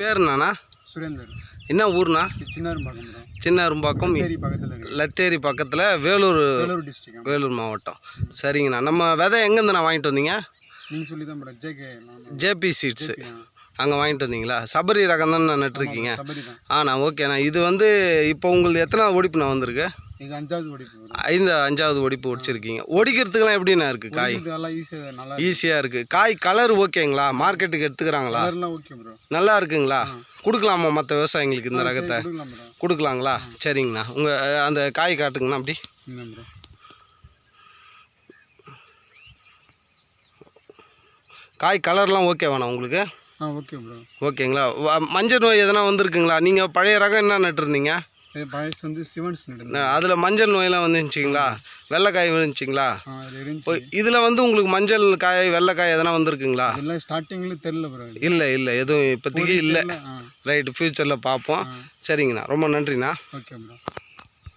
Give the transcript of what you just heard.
பேர் என்னண்ணா? சுரேந்தர். என்ன ஊர்ண்ணா? இது சின்னாரும்பாக்கம் ப்ரோ சின்ன அரும்பாக்கம் ஏரி பக்கத்தில் இருக்கு. லத்தேரி பக்கத்தில் வேலூர் வேலூர் டிஸ்ட்ரிக்ட் வேலூர் மாவட்டம். சரிங்கண்ணா. நம்ம விதை எங்கேருந்துண்ணா வாங்கிட்டு வந்தீங்க? நீங்கள் சொல்லி தான் ஜேகே ஜேபி சீட்ஸு அங்கே வாங்கிட்டு வந்தீங்களா? சபரி ரகம் தானே நட்டுருக்கீங்க? ஆண்ணா ஓகேண்ணா. இது வந்து இப்போ உங்களுக்கு எத்தனாவது ஒடிப்புண்ணா வந்திருக்கு? இது அஞ்சாவது ஓடிப்பு ப்ரோ ஐந்து அஞ்சாவது ஒடிப்பு ஒடிச்சிருக்கீங்க. ஒடிக்கிறதுக்கெல்லாம் எப்படிண்ணா இருக்குது காய்? நல்லா ஈஸியாக நல்லா ஈஸியாக இருக்குது காய் கலர் ஓகேங்களா? மார்க்கெட்டுக்கு எடுத்துக்கிறாங்களா? ஓகே ப்ரோ நல்லா இருக்குங்களா? கொடுக்கலாமா மற்ற விவசாயிங்களுக்கு இந்த ரகத்தை? கொடுக்கலாங்களா? சரிங்கண்ணா. உங்கள் அந்த காய் காட்டுங்கண்ணா அப்படி. காய் கலர்லாம் ஓகேவாண்ணா உங்களுக்கு? ஆ ஓகே ப்ரோ ஓகேங்களா? மஞ்சள் நோய் எதனா வந்திருக்குங்களா? நீங்கள் பழைய ரகம் என்ன நட்டுருந்தீங்க? இது பழசு வந்து சிவன்ஸ் நடுங்க அதில் மஞ்சள் நோயெல்லாம் வந்துருந்துச்சிங்களா வெள்ளைக்காய் இருந்துச்சு. இதில் வந்து உங்களுக்கு மஞ்சள் காய் வெள்ளைக்காய் எதனா வந்திருக்குங்களா? இதெல்லாம் ஸ்டார்டிங்கில் தெரில ப்ரோ இல்லை இல்லை எதுவும் இப்போதைக்கு இல்லை. ரைட்டு ஃப்யூச்சரில் பார்ப்போம். சரிங்கண்ணா. ரொம்ப நன்றிண்ணா. Okay bro